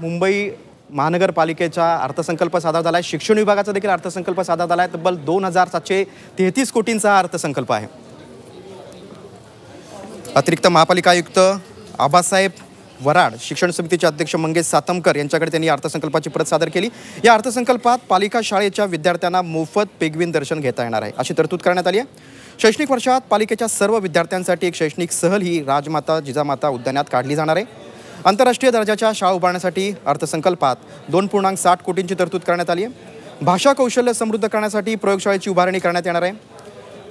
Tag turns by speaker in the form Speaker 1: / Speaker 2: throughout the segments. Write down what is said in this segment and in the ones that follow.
Speaker 1: मुंबई महानगरपालिकेचा अर्थसंकल्प सादर झाला आहे शिक्षण विभागाचा देखील अर्थसंकल्प सादर झाला आहे तब्बल दोन हजार सातशे तेहतीस कोटींचा हा अर्थसंकल्प आहे. अतिरिक्त महापालिका आयुक्त आबासाहेब वराड शिक्षण समितीचे अध्यक्ष मंगेश सातमकर यांच्याकडे त्यांनी अर्थसंकल्पाची प्रत सादर केली. या अर्थसंकल्पात पालिका शाळेच्या विद्यार्थ्यांना मोफत पेगविन दर्शन घेता येणार आहे अशी तरतूद करण्यात आली आहे. शैक्षणिक वर्षात पालिकेच्या सर्व विद्यार्थ्यांसाठी एक शैक्षणिक सहल ही राजमाता जिजामाता उद्यानात काढली जाणार आहे. आंतरराष्ट्रीय दर्जाच्या शाळा उभारण्यासाठी अर्थसंकल्पात दोन पूर्णांक साठ कोटींची तरतूद करण्यात आली आहे. भाषा कौशल्य समृद्ध करण्यासाठी प्रयोगशाळेची उभारणी करण्यात येणार आहे.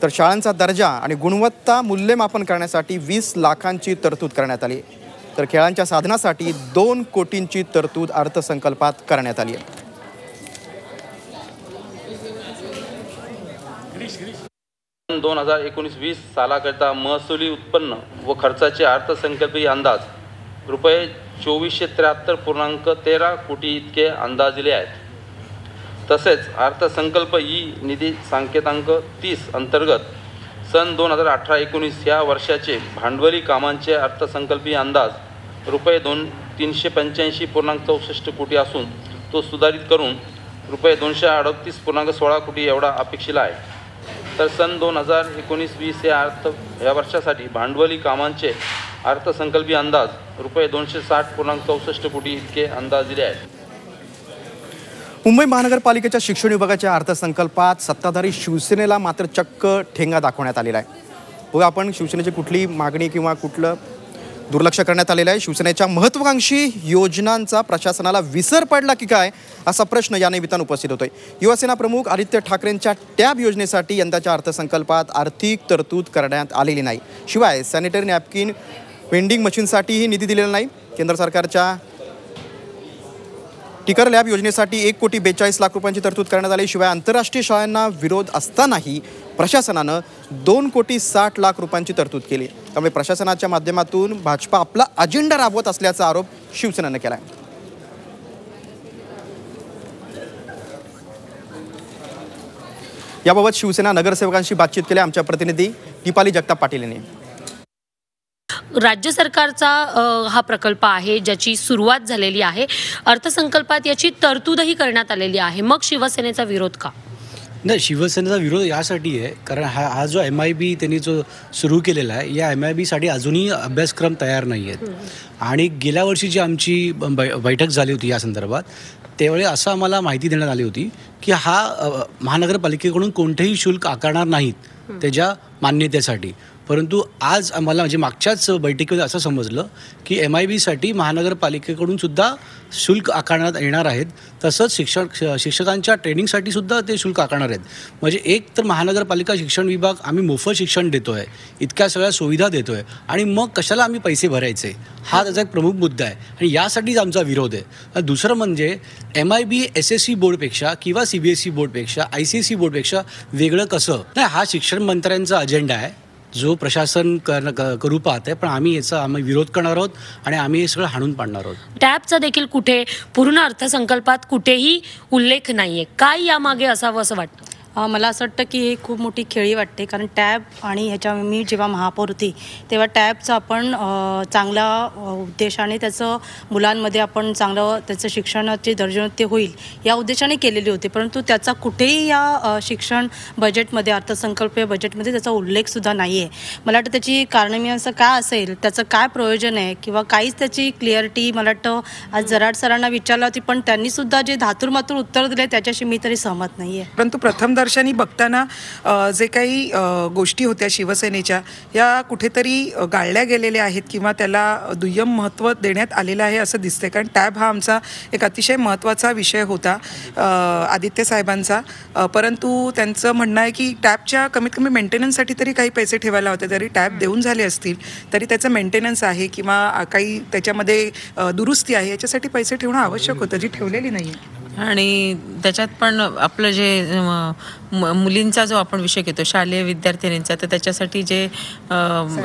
Speaker 1: तर शाळांचा दर्जा आणि गुणवत्ता मूल्यमापन करण्यासाठी वीस लाखांची तरतूद करण्यात आली आहे. तर खेळांच्या साधनासाठी दोन कोटींची तरतूद अर्थसंकल्पात करण्यात आली आहे.
Speaker 2: दोन हजार एकोणीस वीस सालाकरिता महसुली उत्पन्न व खर्चाचे अर्थसंकल्पीय अंदाज रुपये चोवीसशे त्र्याहत्तर पूर्णांक तेरा कोटी इतके अंदाजले आहेत. तसेच अर्थसंकल्प ई निधी सांकेतांक तीस अंतर्गत सन दोन हजार अठरा एकोणीस या वर्षाचे भांडवली कामांचे अर्थसंकल्पीय अंदाज रुपये दोन तीनशे पंच्याऐंशी पूर्णांक चौसष्ट कोटी असून तो सुधारित करून रुपये दोनशे अडतीस पूर्णांक सोळा कोटी एवढा अपेक्षिला आहे. तर सन दोन हजार एकोणीस वीस या अर्थ या वर्षासाठी भांडवली कामांचे अर्थसंकल्पीय अंदाज. रुपये दोनशे साठ पूर्णांक चौसष्ट कोटी इतके अंदाज दिले आहेत.
Speaker 1: मुंबई महानगरपालिकेच्या शिक्षण विभागाच्या अर्थसंकल्पात सत्ताधारी शिवसेनेला मात्र चक्क ठेंगा दाखवण्यात आलेला आहे. बघा आपण शिवसेनेची कुठली मागणी किंवा कुठलं दुर्लक्ष करण्यात आलेलं आहे. शिवसेनेच्या महत्त्वाकांक्षी योजनांचा प्रशासनाला विसर पडला की काय असा प्रश्न या निमित्तानं उपस्थित होतोय. युवासेना प्रमुख आदित्य ठाकरेंच्या टॅब योजनेसाठी यंदाच्या अर्थसंकल्पात आर्थिक तरतूद करण्यात आलेली नाही. शिवाय सॅनिटरी नॅपकिन वेंडिंग मशीनसाठीही निधी दिलेला नाही. केंद्र सरकारच्या टिकर लॅब योजनेसाठी एक कोटी बेचाळीस लाख रुपयांची तरतूद करण्यात आली. शिवाय आंतरराष्ट्रीय शाळांना विरोध असतानाही प्रशासनानं दोन कोटी साठ लाख रुपयांची तरतूद केली. त्यामुळे प्रशासनाच्या माध्यमातून भाजपा आपला अजेंडा राबवत असल्याचा आरोप शिवसेनेनं केला आहे याबाबत शिवसेना नगरसेवकांशी बातचीत केली आमच्या प्रतिनिधी दीपाली जगताप पाटील यांनी.
Speaker 3: राज्य सरकारचा हा प्रकल्प आहे ज्याची सुरुवात झालेली आहे. अर्थसंकल्पात याची तरतूदही करण्यात आलेली आहे. मग शिवसेनेचा विरोध का?
Speaker 4: नाही शिवसेनेचा विरोध यासाठी आहे. कारण हा हा जो एम आय बी त्यांनी जो सुरू केलेला आहे या एम आय बीसाठी अजूनही अभ्यासक्रम तयार नाही आहेत. आणि गेल्या वर्षी जी आमची बै बैठक झाली होती या संदर्भात त्यावेळी असं आम्हाला माहिती देण्यात आली होती की हा महानगरपालिकेकडून कोणतेही शुल्क आकारणार नाहीत त्याच्या मान्यतेसाठी. परंतु आज आम्हाला म्हणजे मागच्याच बैठकीमध्ये असं समजलं की एम आय बीसाठी महानगरपालिकेकडून सुद्धा शुल्क आकारण्यात येणार आहेत. तसंच शिक्षक शिक्षकांच्या ट्रेनिंगसाठी सुद्धा ते शुल्क आकारणार आहेत. म्हणजे एक तर महानगरपालिका शिक्षण विभाग आम्ही मोफत शिक्षण देतो आहे इतक्या सगळ्या सुविधा देतो आहे आणि मग कशाला आम्ही पैसे भरायचे? हा त्याचा एक प्रमुख मुद्दा आहे आणि यासाठीच आमचा विरोध आहे. दुसरं म्हणजे M I B S S C बोर्डपेक्षा किंवा सी बी एस सी बोर्डपेक्षा आय सी एस सी बोर्डपेक्षा वेगळं कसं? नाही हा शिक्षण मंत्र्यांचा अजेंडा आहे. जो प्रशासन कर क- करू पाहत आहे पण आम्ही याचा आम्ही विरोध करणार आहोत आणि आम्ही हे सगळं हाणून पाडणार आहोत.
Speaker 3: टॅबचा देखील कुठे पूर्ण अर्थसंकल्पात कुठेही उल्लेख नाही आहे काय यामागे असावं असं वाटतं?
Speaker 5: मला असं वाटतं की ही खूप मोठी खेळी वाटते. कारण टॅब आणि ह्याच्या मी जेव्हा महापौर होती तेव्हा टॅबचं आपण चांगला उद्देशाने त्याचं मुलांमध्ये आपण चांगलं त्याचं शिक्षणाचे दर्जोन्नती होईल या उद्देशाने केलेली होती. परंतु त्याचा कुठेही या शिक्षण बजेटमध्ये अर्थसंकल्पीय बजेटमध्ये त्याचा उल्लेखसुद्धा नाही आहे मला वाटतं त्याची कारणं मी असं काय असेल त्याचं काय प्रयोजन आहे किंवा काहीच त्याची क्लिअरिटी मला वाटतं आज जराड सरांना विचारलं होती पण त्यांनीसुद्धा जे धातुरमातूर उत्तर दिले त्याच्याशी मी तरी सहमत नाही आहे
Speaker 6: परंतु प्रथमदर्शनी बघताना जे काही गोष्टी होत्या शिवसेनेच्या या कुठेतरी गाळल्या गेलेल्या आहेत किंवा त्याला दुय्यम महत्त्व देण्यात आलेलं आहे असं दिसतंय. कारण टॅब हा आमचा एक अतिशय महत्त्वाचा विषय होता आदित्य साहेबांचा. परंतु त्यांचं म्हणणं आहे की टॅबच्या कमीत कमी मेंटेनन्ससाठी तरी काही पैसे ठेवायला होते. जरी टॅब देऊन झाले असतील तरी त्याचं मेंटेनन्स आहे किंवा काही त्याच्यामध्ये दुरुस्ती आहे याच्यासाठी पैसे ठेवणं आवश्यक होतं जी ठेवलेली नाही आहे
Speaker 7: आणि त्याच्यात पण आपलं जे म- मुलींचा जो आपण विषय घेतो शालेय विद्यार्थिनींचा तर त्याच्यासाठी जे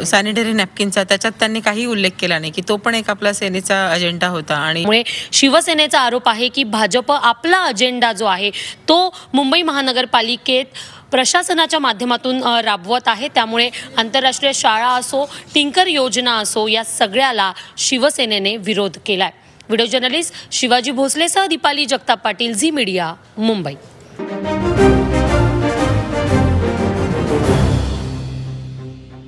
Speaker 7: सॅनिटरी नॅपकिनचा त्याच्यात त्यांनी काही उल्लेख केला नाही की तो पण एक आपला सेनेचा अजेंडा होता आणि
Speaker 3: शिवसेनेचा आरोप आहे की भाजप आपला अजेंडा जो आहे तो मुंबई महानगरपालिकेत प्रशासनाच्या माध्यमातून राबवत आहे. त्यामुळे आंतरराष्ट्रीय शाळा असो टिंकर योजना असो या सगळ्याला शिवसेनेने विरोध केलाय. व्हिडिओ जर्नलिस्ट शिवाजी भोसलेसह दीपाली जगताप पाटील झी मीडिया मुंबई.